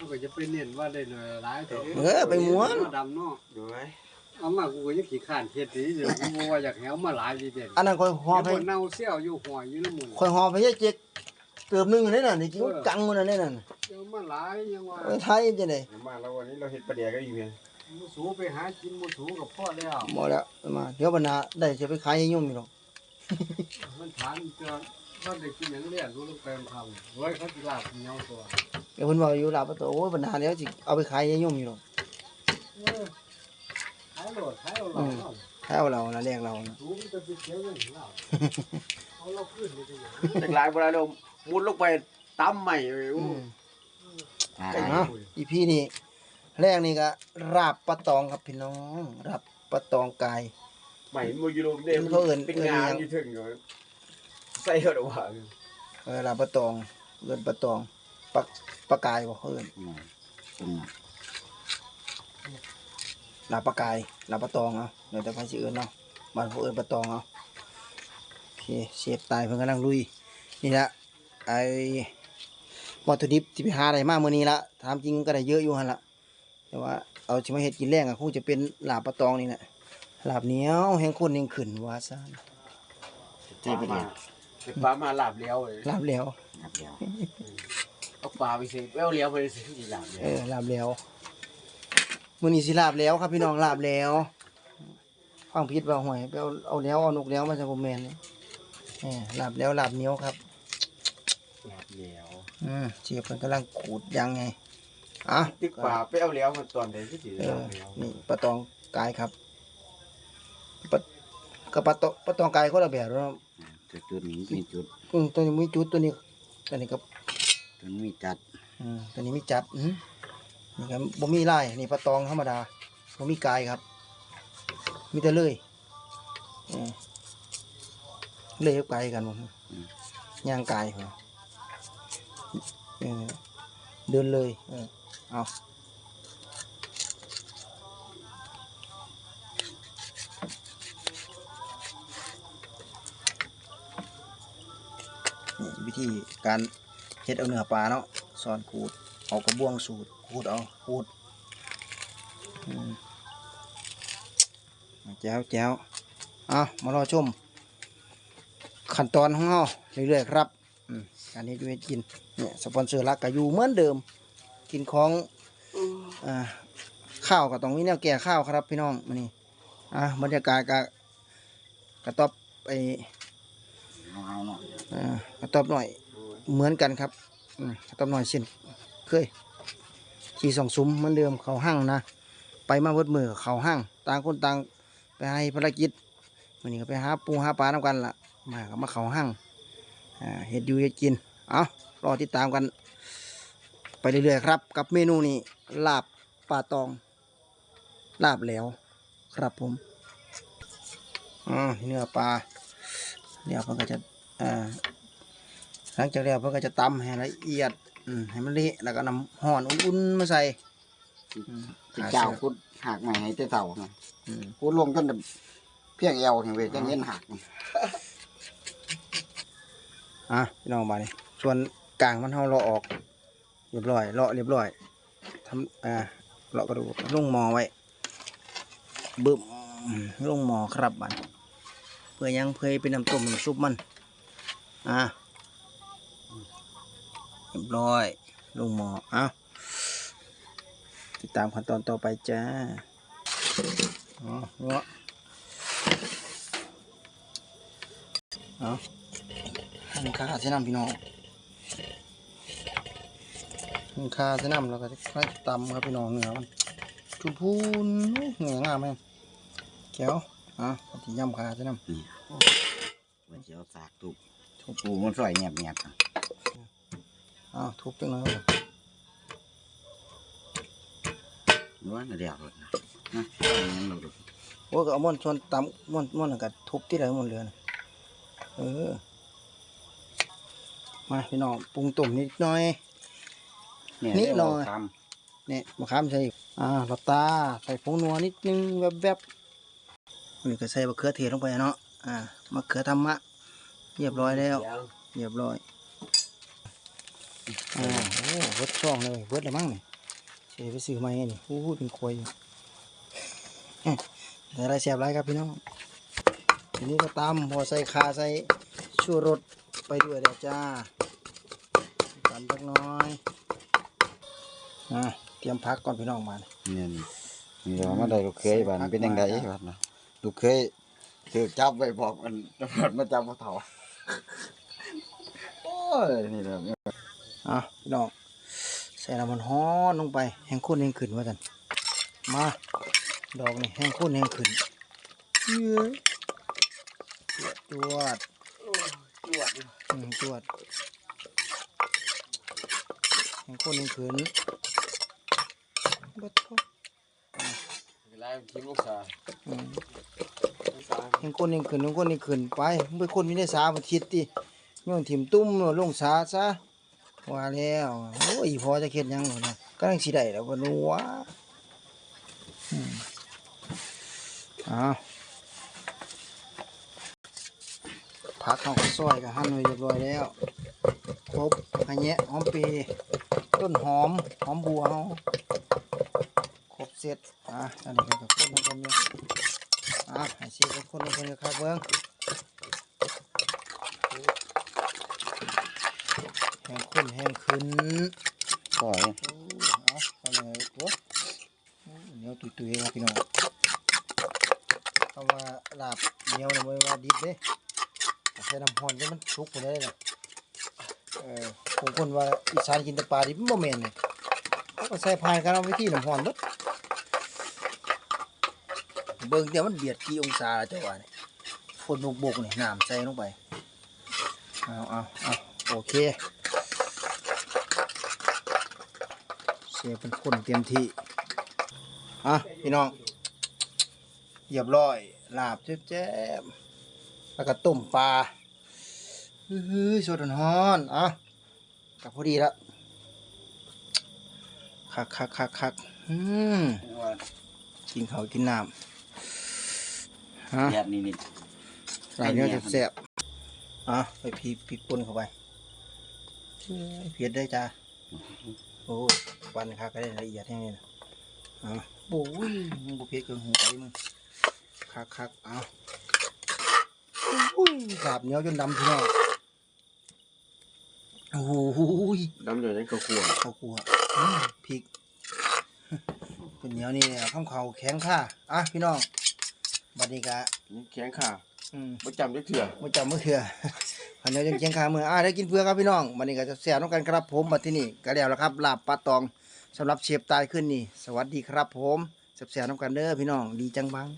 มันก็จะไปเน้นว่าได้หน่อยหลายแต่เออไปม้วน ดำเนาะดูไหมเอามากูก็ยังขี้ข้านเฮ็ดดีเดี๋ยวกูบ่ว่าอยากแหวมาหลายดีเด่นอันนั้นค่อยหอเดี๋ยวไปบ่เน่าเสี่ยวอยู่หัวอยู่น้ำมันค่อยหอไปให้เจ๊กเติมหนึงเลยน่ะนี่กินจังมันน่ะนี่น่ะเดี๋ยวมาหลายยังว่าไอ้ไทยจังได๋มาแล้ววันนี้เราเห็ดปลาเดียก็อีกเพียงหมูสูไปหากินหมูสูกับพ่อแล้วบ่แล้วมาเดี๋ยวบรรณาได้สิไปขายให้ยุ่มอยู่หรอกมันถามเจอ ว่าได้กินหยังเรียนรู้ลงไปมันทำไว้เขาสิลาบเหนียวตัวเดี๋ยวเพิ่นว่าอยู่ลาบประตูโอ้ยบรรณาเดี๋ยวสิเอาไปขายให้ยุ่มอยู่หรอกเออขายโลดขายเอาหลอดเนาะขายเอาเราละแลกเรานะสูมันจะไปเสียเงินเราเอาเราขึ้นไปได้ยังแต่หลายเวลาเรามุดลงไปตั้มใหม่เลยอือู้มอ่าเนาะอีพีนี้แรกนี่ก็ราบปลาตองครับพี่น้องราบปลาตองกาย ใหม่มือยูโรเดมเขาเอิ้นเป็นเอิ้นงานหยังอยู่ถึงอยู่ ใส่เหรอวะเออราบปลาตองเอิ้นปลาตองปลาปลากายบ่เขาเอิ้นลาบปลากายลาบปลาตองเอาเดี๋ยวแต่ไผสิเอิ้นเนาะบ้านเขาเอิ้นปลาตองเอาโอเคเชฟตายเพิ่นกำลังลุยนี่ละไอ้วัตถุดิบที่ไปหาได้มามื้อนี้ละถามจริงก็ได้เยอะอยู่หั่นละแต่ว่าเอาสิมาเฮ็ดกินแรงก็คงจะเป็นลาบปลาตองนี่แหละลาบเหนียวแห้งข้นแห้งขึ้นว่าซ่นใช่ปลา เดียปลามาหลาบเลี้ยวเลยลาบแล้วเอาปลาไปสิแววเลี้ยวไปสิที่หลาบเลี้ยเอวอลาบแล้วมื้อนี้สิลาบแล้วครับพี่น้องลาบแล้วฟังผิดว่าห่วยไปเอาเอาแล้วเอานกแล้วมาจากบ่แม่นนี่เออลาบแล้วลาบเหนียวครับหลาบเลี้ยวอืมเชียบมันกำลังขูดยังไงอะ ตึกปลาไปเอาเลี้ยวมาตอนไหนที่สิเอหลาอบเลี้ยวนี่ปลาตองกายครับปลากับปลาตองปลาตองกายคนละแบบเนาะ แต่ตัวนี้มีจุดอืมตัวนี้มีจุดตัวนี้ตัวนี้ก็ตัวนี้มีจัดอืมตัวนี้มีจัดอืมนี่ครับบ่มีลายนี่ปลาตองธรรมดาบ่มีกายครับ มีแต่เลยอืมเลยกับกายกันผมย่างกายผมเออเดินเลย เออเอา ธีการเฮ็ดเอาเนื้อปลาเนาะสอนขูดเอากระบวงสูตรขูดเอาขูดอืมแจ้วแจ้วเอามารอชม ขั้นตอนของเราเรื่อยๆครับอืมการนี้ด้วยกินเนี่ยสปอนเซอร์หลักก็อยู่เหมือนเดิม กินของอ่าข้าวก็ต้องมีแนวแก่ข้าวครับพี่น้องมานี่อะบรรยากาศก็กระตอบไปเอ กระตอบหน่อยเหมือนกันครับกระตอบหน่อยเช่นเคยขี่สองซุ้มเหมือนเดิมเขาห้างนะ ไปมาเบิดมือเขาห้างต่างคนต่างไปให้ภารกิจมันนี้ก็ไปหาปูหาปลาน้ำกันล่ะมาก็มาเขาห้างเห็ดอยู่เห็ดกินเอารอติดตามกัน ไปเรื่อยๆครับ กับเมนูนี้ลาบปลาตอง ลาบแหล้วครับผมอ่าเนื้อปลาเดี๋ยวเพิ่นก็จะ อ่าหลังจากแล้วเพิ่นก็จะตำให้ละเอียดอืมให้มันเละแล้วก็นำห่อนอุ่นๆมาใส่อืมที่เจ้าคุดหักใหม่ให้เจ้าเต่านะอืมคุดลงจนเพียงเอวเห็นเว้ยจังเห็นหักนี่อะพี่น้องมานี่ส่วนกลางมันเฮาเลาะออก เรียบร้อยเลาะเรียบร้อยทำอ่าเลาะกระดูกลงหมอไว้บึ้มลงหมอครับบัดเพื่อยังเพื่อให้เป็นน้ำต้มน้ำซุปมัน อะเรียบร้อยลงหมอเอ้าติดตามขั้นตอนต่อไปจ้าอ๋อเนาะเอาหันขาใส่น้ำพี่น้องหันขาใส่น้ำแล้วก็ค่อยตำครับพี่น้องเนื้อมันชุบพูนเหนียงามแม่งแก้วอะปฏิย่ำขาใส่น้ำมันจะเอาสากตุก ปูมันสวยเงียบเงียบๆนะอ้าวทุบจังเลยรู้ว่าเดียวเลยนะนะเอาอย่างนั้นเราดูโอ้ก็เอาม่อนชวนตำม่อนม่อนกับทุบที่ไหนม่อนเรือนะเออ มาพี่น้องปรุงตุ่มนิดหน่อยเนี่ยนิดหน่อยเาทเนี่ยมะขามใส่อีกอ่าหลับตาใส่ผงนัวนิดนึงแวบๆนี่ก็ใส่มะเขือเทศลงไปเนาะอ่ามะเขือธรรมะ เรียบร้อยแล้ว เรียบร้อยอ่าโอ้เวิร์ดช่องเลยเวิร์ดเลยมั้งนี่สียไปซื้อมาไงนี่อู้หูเป็นควยอยู่แต่อะไรเสียบไรครับพี่น้องทีนี้ก็ตามพอใส่คาใส่ชูรสไปด้วยเดี๋ยวจ้าตามสักหน้อยอะเตรียมพักก่อนพี่น้องมาเนี่ยนี่นี่เรามาได้ลูกเคยบ้านเป็นยังไงบ้านนะลูกเคยถือจับไว้บอกมันตำรวจมาจับมาเถา โอ้ยนี่แหละอะพี่น้องใส่น้ำมันฮ้อนลงไปแห้งข้นแห้งขึ้นว่ากันมาดอกนี่แห้งข้นแห้งขึ้นเย้ยจวดจวดอืมจวดแห้งข้นแห้งขึ้นบัดโถ่เวลาทีมลูกสาว อืมลูกสาวแห้งข้นแห้งขึ้นหงข้นแห้งขึ้นไปมึงไปคนมีได้สาบัทิตติโยนถิ่มตุ้มลงสาซะว่าแล้วโอ้ยพอจะเข็ดยังหนะก็ต้องสิได้แล้วบ่รู้ว่าอ้าวผักเขาก็ซอยกับหั่นไว้เรียบร้อยแล้วครบอันเนี้ยหอมปีต้นหอมหอมบัวเขาครบเสร็จอะอันนี้ก็กับคนคนนี้ อะให้ซีกับคนคนนี้ครับเบิ้งแห้งขึ้นแห้งขึ้นปล่อยโอ้เอาเอาเลยตัวโอ้เหนียวตุยๆครับพี่น้องคำว่าลาบเหนียวนะไม่ว่าดิบเด้ใส่น้ำห่อนเด้มันสุกหมดเลยนะเออผมคนว่าอีสานกินแต่ปลาดิบมันบ่แม่นเลยก็ใส่ผ่านการเอาวิธีน้ำห่อนเบิด เบิ่งเดี๋ยวมันเบียดกี่องศาแล้วเจ้าว่าเนี่ยฝนบกๆนี่น้ำใส่ลงไปเอาเอาเอาโอเคเสียเป็นคนเต็มที่อะพี่น้องเรียบร้อยลาบแจ๊บๆแล้วก็ต้มปลาเฮ้ยสดร้อนๆอะกับพอดีละคักคักคักคักอืมกินข้าวกินน้ำ ฮะแยบนี่นี่ลาบเนี้ยจะแซ่บอะไปพริกพริกป่นเข้าไปเอ้ยเผ็ดได้จ้าโอ้ยวันคักก็ได้ละเอียดแค่นี้นะเอาโอ้ยมึงบุเพชรเกินหูไปมึงคักคักเอาโอ้ยสาบเหนียวจนดำพี่น้องโอ้โหดำอยู่ในกระขัวข้าวคั่วอืมพริกเป็นเหนียวนี่ข้ามเขาแข็งค่าอะพี่น้อง บัดนี้กะแข็งขาอืมประจำได้เถื่อมาจับมือเถื่ออันนี้ยังเคียงขามืออ่าได้กินเพื่อครับพี่น้องวันนี้ก็จะแซ่บน้องกันครับผมมาที่นี่ก็แล้วละครับลาบปลาตองสำหรับเชฟตายขึ้นนี่ สวัสดีครับผมแซ่บๆน้องกันเด้อพี่น้องดีจังบัง